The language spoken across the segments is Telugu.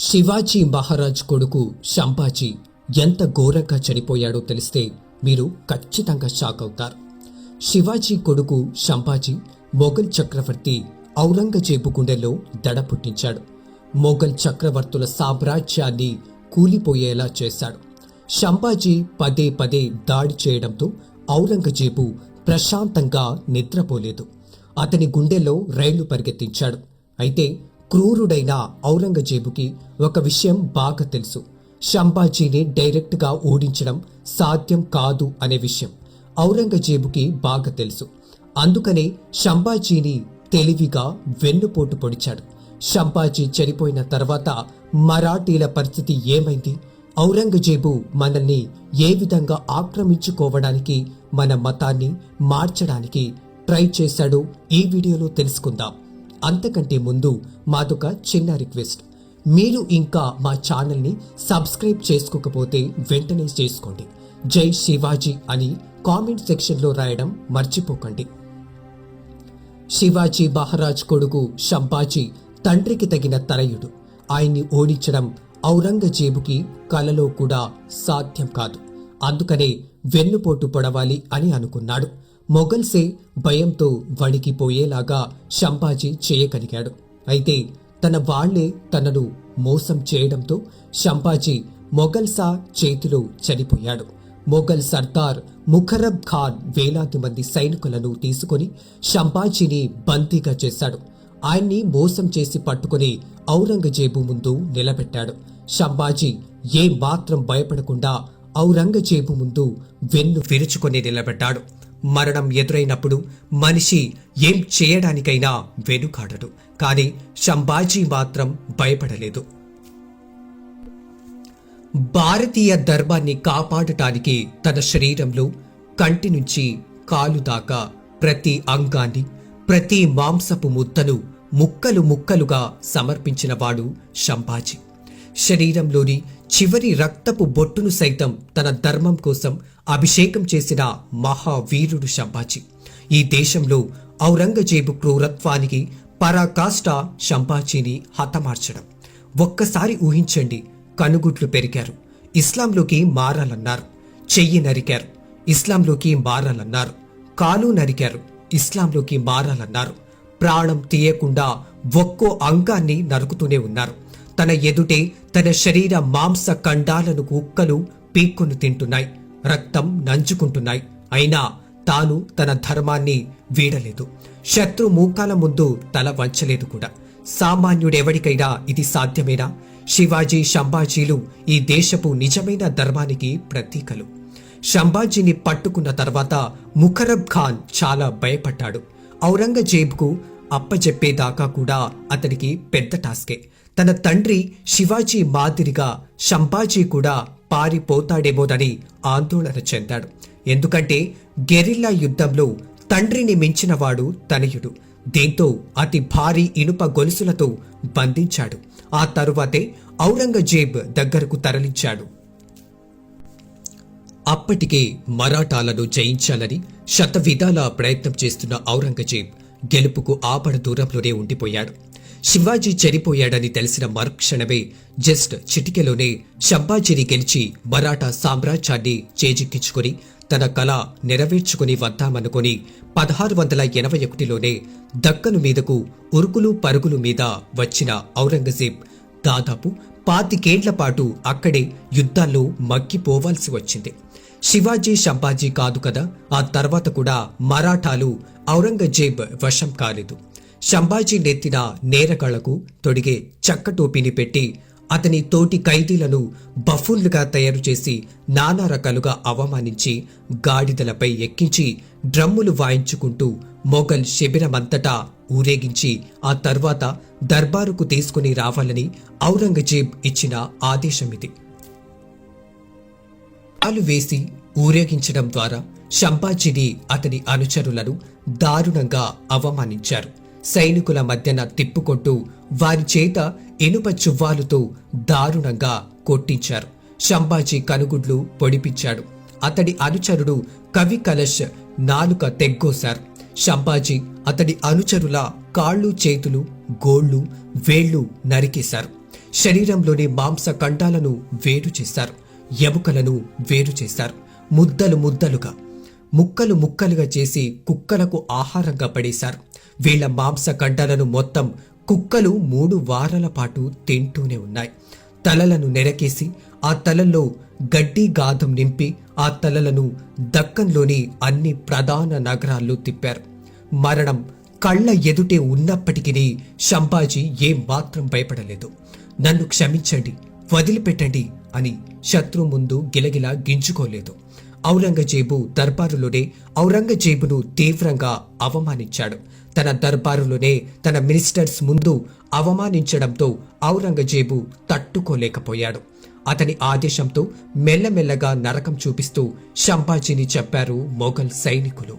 శివాజీ మహారాజ్ కొడుకు శంపాజీ ఎంత ఘోరంగా చనిపోయాడో తెలిస్తే మీరు ఖచ్చితంగా షాక్ అవుతారు. శివాజీ కొడుకు శంపాజీ మొఘల్ చక్రవర్తి ఔరంగజేబు గుండెల్లో దడ పుట్టించాడు. మొఘల్ చక్రవర్తుల సామ్రాజ్యాన్ని కూలిపోయేలా చేశాడు. శంపాజీ పదే పదే దాడి చేయడంతో ఔరంగజేబు ప్రశాంతంగా నిద్రపోలేదు. అతని గుండెల్లో రైళ్ళు పరిగెత్తించాడు. అయితే క్రూరుడైన ఔరంగజేబుకి ఒక విషయం బాగా తెలుసు. శంభాజీని డైరెక్ట్గా ఓడించడం సాధ్యం కాదు అనే విషయం ఔరంగజేబుకి బాగా తెలుసు. అందుకనే శంభాజీని తెలివిగా వెన్నుపోటు పొడిచాడు. శంభాజీ చనిపోయిన తర్వాత మరాఠీల పరిస్థితి ఏమైంది? ఔరంగజేబు మనల్ని ఏ విధంగా ఆక్రమించుకోవడానికి మన మతాన్ని మార్చడానికి ట్రై చేశాడో ఈ వీడియోలో తెలుసుకుందాం. అంతకంటే ముందు మాదొక చిన్న రిక్వెస్ట్. మీరు ఇంకా మా ఛానల్ని సబ్స్క్రైబ్ చేసుకోకపోతే వెంటనే చేసుకోండి. జై శివాజీ అని కామెంట్ సెక్షన్లో రాయడం మర్చిపోకండి. శివాజీ మహారాజ్ కొడుకు శంభాజీ తండ్రికి తగిన తనయుడు. ఆయన్ని ఓడించడం ఔరంగజేబుకి కలలో కూడా సాధ్యం కాదు. అందుకనే వెన్నుపోటు పొడవాలి అని అనుకున్నాడు. మొఘల్సే భయంతో వణికిపోయేలాగా శంభాజీ చేయగలిగాడు. అయితే తన వాళ్ళే తనను మోసం చేయడంతో శంభాజీ మొఘల్సా చేతిలో చనిపోయాడు. మొఘల్ సర్దార్ ముఖరబ్ ఖాన్ వేలాది మంది సైనికులను తీసుకొని శంభాజీని బందీగా చేశాడు. ఆయన్ని మోసం చేసి పట్టుకుని ఔరంగజేబు ముందు నిలబెట్టాడు. శంభాజీ ఏ మాత్రం భయపడకుండా ఔరంగజేబు ముందు వెన్ను విరుచుకొని నిలబెట్టాడు మరణం ఎదురైనప్పుడు మనిషి ఏం చేయడానికైనా వెనుకాడడు. కానీ సంభాజీ మాత్రం భయపడలేదు. భారతీయ ధర్మాన్ని కాపాడటానికి తన శరీరంలో కంటి నుంచి కాలు దాకా ప్రతి అంగాన్ని ప్రతి మాంసపు ముద్దను ముక్కలు ముక్కలుగా సమర్పించినవాడు శంభాజీ. శరీరంలోని చివరి రక్తపు బొట్టును సైతం తన ధర్మం కోసం అభిషేకం చేసిన మహావీరుడు శంభాజీ. ఈ దేశంలో ఔరంగజేబు క్రూరత్వానికి పరాకాష్ట శంభాజీని హతమార్చడం. ఒక్కసారి ఊహించండి కనుగుట్లు పెరిగారు. ఇస్లాంలోకి మారాలన్నారు. చెయ్యి నరికారు. ఇస్లాంలోకి మారాలన్నారు. కాలు నరికారు. ఇస్లాంలోకి మారాలన్నారు. ప్రాణం తీయకుండా ఒక్కో అంగాన్ని నరుకుతూనే ఉన్నారు. తన ఎదుటే తన శరీర మాంస ఖండాలను కుక్కలు పీక్కును తింటున్నాయి. రక్తం నంచుకుంటున్నాయి. అయినా తాను తన ధర్మాన్ని వీడలేదు. శత్రు మూకాల ముందు తల వంచలేదు కూడా. సామాన్యుడెవడికైనా ఇది సాధ్యమేనా? శివాజీ శంభాజీలు ఈ దేశపు నిజమైన ధర్మానికి ప్రతీకలు. శంభాజీని పట్టుకున్న తర్వాత ముఖరబ్ ఖాన్ చాలా భయపడ్డాడు. ఔరంగజేబ్కు అప్పజెప్పేదాకా కూడా అతనికి పెద్ద టాస్కే. తన తండ్రి శివాజీ మాదిరిగా శంభాజీ కూడా పారిపోతాడేమోనని ఆందోళన చెందాడు. ఎందుకంటే గెరిల్లా యుద్ధంలో తండ్రిని మించినవాడు తనయుడు. దీంతో అతి భారీ ఇనుప గొలుసులతో బంధించాడు. ఆ తరువాతే ఔరంగజేబ్ దగ్గరకు తరలించాడు. అప్పటికే మరాఠాలను జయించాలని శతవిధాల ప్రయత్నం చేస్తున్న ఔరంగజేబ్ గెలుపుకు ఆపడ దూరంలోనే ఉండిపోయాడు. శివాజీ చనిపోయాడని తెలిసిన మరుక్షణమే జస్ట్ చిటికెలోనే శబ్బాజీని గెలిచి మరాఠా సామ్రాజ్యాన్ని చేజిక్కించుకుని తన కళ నెరవేర్చుకుని వద్దామనుకుని పదహారు వందల ఎనభై ఒకటిలోనే దక్కను మీదకు ఉరుకులు పరుగులు మీద వచ్చిన ఔరంగజేబ్ దాదాపు పాతికేండ్ల పాటు అక్కడే యుద్ధాల్లో మగ్గిపోవాల్సి వచ్చింది. శివాజీ శంభాజీ కాదు కదా ఆ తర్వాత కూడా మరాఠాలు ఔరంగజేబ్ వశం కాలేదు. శంభాజీ నెత్తిన నేరకళకు తొడిగే చక్క టోపీని పెట్టి అతని తోటి ఖైదీలను బఫుల్లుగా తయారు చేసి నానా రకాలుగా అవమానించి గాడిదలపై ఎక్కించి డ్రమ్ములు వాయించుకుంటూ మొఘల్ శిబిరమంతటా ఊరేగించి ఆ తర్వాత దర్బారుకు తీసుకుని రావాలని ఔరంగజేబ్ ఇచ్చిన ఆదేశమిది అలు పాలు వేసి ఊరేగించడం ద్వారా శంభాజీని అతని అనుచరులను దారుణంగా అవమానించారు. సైనికుల మధ్యన తిప్పుకొట్టు వారి చేత ఇనుప చువ్వాలుతో దారుణంగా కొట్టించారు. శంభాజీ కనుగుడ్లు పొడిపించాడు. అతడి అనుచరుడు కవి కలశ్ నాలుక తెగ్గోశారు. శంభాజీ అతడి అనుచరుల కాళ్ళు చేతులు గోళ్ళు వేళ్ళు నరికేశారు. శరీరంలోని మాంస కండాలను వేరు చేశారు. ఎముకలను వేరు చేశారు. ముద్దలు ముద్దలుగా ముక్కలు ముక్కలుగా చేసి కుక్కలకు ఆహారంగా పడేశారు. వీళ్ళ మాంసఖండాలను మొత్తం కుక్కలు మూడు వారాల పాటు తింటూనే ఉన్నాయి. తలలను నెరకేసి ఆ తలల్లో గడ్డి గాధం నింపి ఆ తలలను దక్కన్లోని అన్ని ప్రధాన నగరాల్లో తిప్పారు. మరణం కళ్ళ ఎదుటే ఉన్నప్పటికీ శంభాజీ ఏం మాత్రం భయపడలేదు. నన్ను క్షమించండి వదిలిపెట్టండి అని శత్రు ముందు గిలగిలా గింజుకోలేదు. ఔరంగజేబు దర్బారులోనే ఔరంగజేబును తీవ్రంగా అవమానించాడు. తన దర్బారులోనే తన మినిస్టర్స్ ముందు అవమానించడంతో ఔరంగజేబు తట్టుకోలేకపోయాడు. అతని ఆదేశంతో మెల్లమెల్లగా నరకం చూపిస్తూ శంభాజీని చెప్పారు మొఘల్ సైనికులు.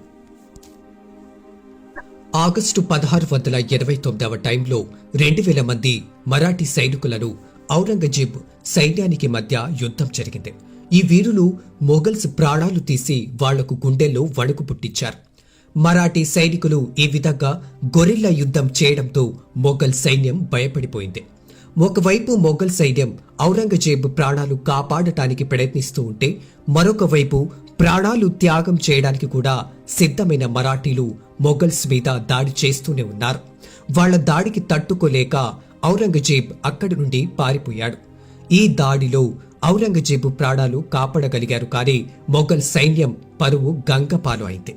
ఆగస్టు పదహారు వందల ఇరవై తొమ్మిదవ టైంలో రెండు వేల మంది మరాఠీ సైనికులను ఔరంగజేబ్ సైన్యానికి మధ్య యుద్ధం జరిగింది. ఈ వీరులు మొఘల్స్ ప్రాణాలు తీసి వాళ్ళకు గుండెల్లో వణుకు పుట్టించారు. మరాఠీ సైనికులు ఈ విధంగా గొరిల్లా యుద్ధం చేయడంతో మొఘల్ సైన్యం భయపడిపోయింది. ఒకవైపు మొఘల్ సైన్యం ఔరంగజేబ్ ప్రాణాలు కాపాడటానికి ప్రయత్నిస్తూ ఉంటే మరొక వైపు ప్రాణాలు త్యాగం చేయడానికి కూడా సిద్ధమైన మరాఠీలు మొఘల్స్ మీద దాడి చేస్తూనే ఉన్నారు. వాళ్ళ దాడికి తట్టుకోలేక ఔరంగజేబ్ అక్కడి నుండి పారిపోయాడు. ఈ దాడిలో ఔరంగజేబు ప్రాణాలు కాపాడగలిగారు కానీ మొఘల్ సైన్యం పరువు గంగపాలు అయింది.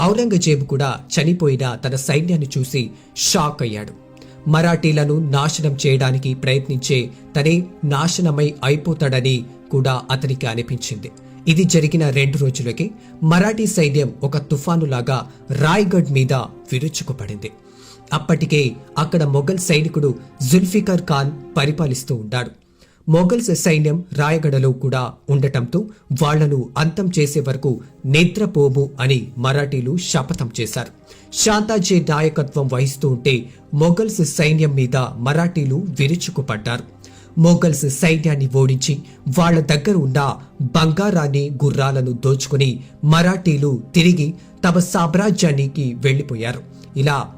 ఔరంగజేబు కూడా చనిపోయిన తన సైన్యాన్ని చూసి షాక్ అయ్యాడు. మరాఠీలను నాశనం చేయడానికి ప్రయత్నించే తనే నాశనమై అయిపోతాడని కూడా అతనికి అనిపించింది. ఇది జరిగిన రెండు రోజులకి మరాఠీ సైన్యం ఒక తుఫానులాగా రాయ్గఢ్ మీద విరుచుకుపడింది. అప్పటికే అక్కడ మొఘల్ సైనికుడు జుల్ఫికర్ ఖాన్ పరిపాలిస్తూ ఉన్నాడు. మొఘల్స్ సైన్యం రాయగడలో కూడా ఉండటంతో వాళ్ళను అంతం చేసే వరకు నిద్రపోము అని మరాఠీలు శపథం చేశారు. శాంతాజీ నాయకత్వం వహిస్తూ ఉంటే మొఘల్స్ సైన్యం మీద మరాఠీలు విరుచుకుపడ్డారు. మొఘల్స్ సైన్యాన్ని ఓడించి వాళ్ళ దగ్గర ఉన్న బంగారాన్ని గుర్రాలను దోచుకుని మరాఠీలు తిరిగి తమ సామ్రాజ్యానికి వెళ్ళిపోయారు ఇలా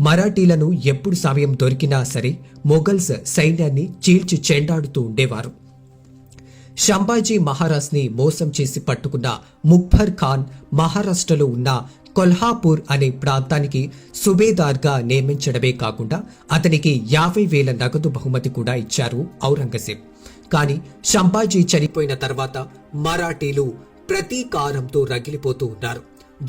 మరాఠీలను ఎప్పుడు సమయం దొరికినా సరే మొఘల్స్ సైన్యాన్ని చీల్చి చెండాడుతూ ఉండేవారు. షంబాజీ మహారాజ్ని మోసం చేసి పట్టుకున్న ముక్ఫర్ ఖాన్ మహారాష్ట్రలో ఉన్న కొల్హాపూర్ అనే ప్రాంతానికి సుబేదార్గా నియమించడమే కాకుండా అతనికి యాభై వేల నగదు బహుమతి కూడా ఇచ్చారు ఔరంగజేబ్. కానీ షంబాజీ చనిపోయిన తర్వాత మరాఠీలు ప్రతీకారంతో రగిలిపోతూ ఉన్నారు.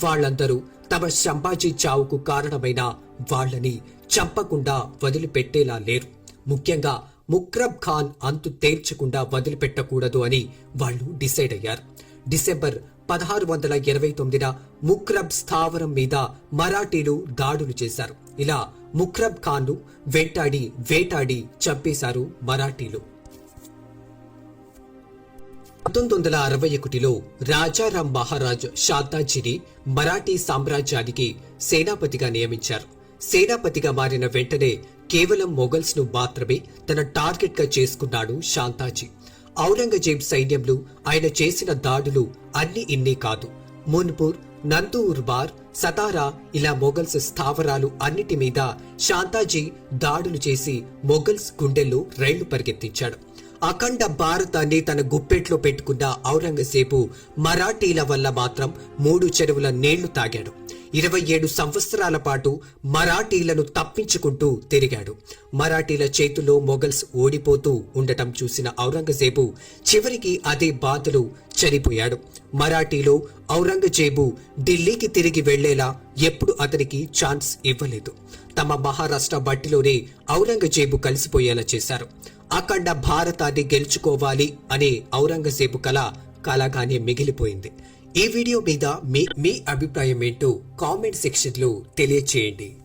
వాళ్ళందరూ తమ శంభాజీ చావుకు కారణమైన వాళ్ళని చంపకుండా వదిలిపెట్టేలా లేరు. ముఖ్యంగా ముక్రబ్ ఖాన్ అంతు తేల్చకుండా వదిలిపెట్టకూడదు అని వాళ్ళు డిసైడ్ అయ్యారు. డిసెంబర్ పదహారు వందల ఇరవై తొమ్మిదిన ముక్రబ్ స్థావరం మీద మరాఠీలు దాడులు చేశారు. ఇలా ముక్రబ్ ఖాన్ను వెంటాడి వేటాడి చంపేశారు మరాఠీలు. పంతొమ్మిది వందల అరవై ఒకటిలో రాజారాం మహారాజ్ షాదాజీని మరాఠీ సామ్రాజ్యానికి సేనాపతిగా నియమించారు. సేనాపతిగా మారిన వెంటనే కేవలం మొఘల్స్ను మాత్రమే తన టార్గెట్గా చేసుకున్నాడు శాంతాజీ. ఔరంగజేబ్ సైన్యంలో ఆయన చేసిన దాడులు అన్ని ఇన్ని కాదు. మున్పూర్ నందూర్బార్ సతారా ఇలా మొఘల్స్ స్థావరాలు అన్నిటి మీద శాంతాజీ దాడులు చేసి మొఘల్స్ గుండెల్లో రైళ్ళు పరిగెత్తించాడు. అఖండ భారతాన్ని తన గుప్పెట్లో పెట్టుకున్న ఔరంగజేబు మరాఠీల వల్ల మాత్రం మూడు చెరువుల నీళ్ళు తాగాడు. ఇరవై ఏడు సంవత్సరాల పాటు మరాఠీలను తప్పించుకుంటూ తిరిగాడు. మరాఠీల చేతుల్లో మొఘల్స్ ఓడిపోతూ ఉండటం చూసిన ఔరంగజేబు చివరికి అదే బాధలు చనిపోయాడు. మరాఠీలో ఔరంగజేబు ఢిల్లీకి తిరిగి వెళ్ళేలా ఎప్పుడు అతనికి ఛాన్స్ ఇవ్వలేదు. తమ మహారాష్ట్ర బట్టిలోనే ఔరంగజేబు కలిసిపోయేలా చేశారు. అఖండ భారతాన్ని గెలుచుకోవాలి అనే ఔరంగజేబు కళ కలగానే మిగిలిపోయింది. ఈ వీడియో మీద మీ మీ అభిప్రాయం ఏంటో కామెంట్ సెక్షన్లో తెలియచేయండి.